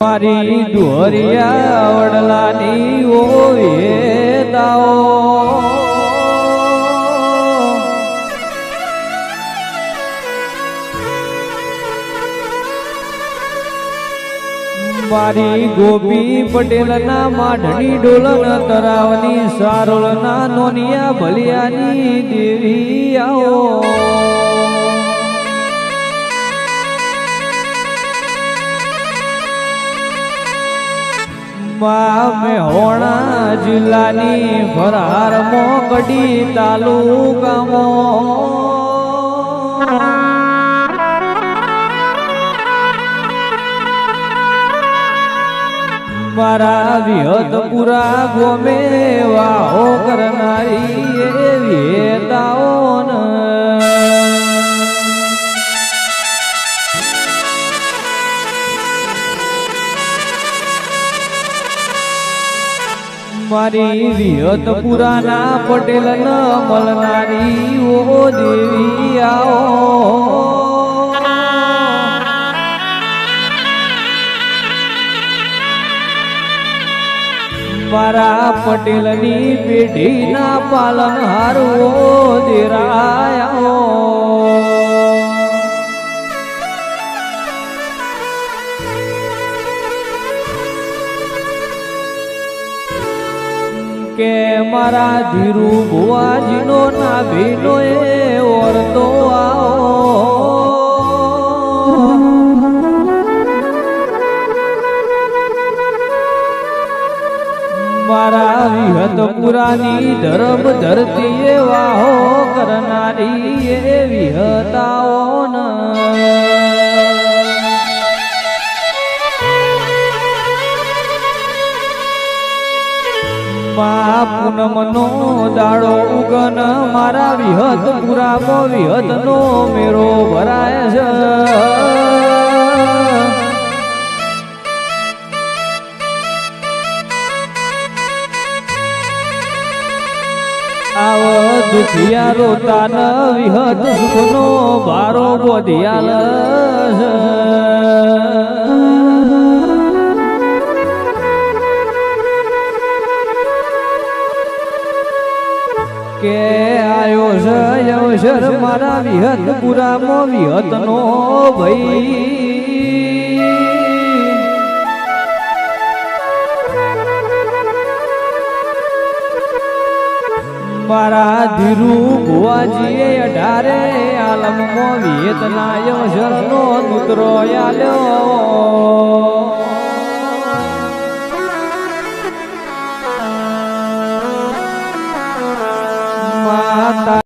મારી દુહરિયા વડલાની ઓએ દાઓ મારી ગોપી પટેલના માઢની ડોલન તરાવની સારોળના નોનિયા ભલિયાની દેવી આવો. માં મેહોણા જિલ્લાની ફરાર મોકડી તાલુકામાં. મારા વિહતપુરા ગોમે વાહો કરનારી એવી તાઓન મારી વિહતપુરાના પટેલ ન મળનારી ઓ દેવી આવો. મારા પટેલની પેઢીના પાલન હારો કે મારા ધીરુ ભુવાજીનો નાભીનો એ ઓરતો આવો. મારા વિહત પુરાની ધર્મ ધરતી મા પૂનમનો દાડો ઉગન મારા વિહત પુરામો વિહતનો મેરો ભરાય છે. આવ દુખિયા રોતા ન વિહત સુખનો ભારો બોધિયાલ કે આયો છે અવસર મારા વિહત પુરામો વિહત નો ભાઈ. મારા ધીરુ ભુવાજીએ અઢારે આલમમાં વિયતના નો નૂતરો આલ્યો.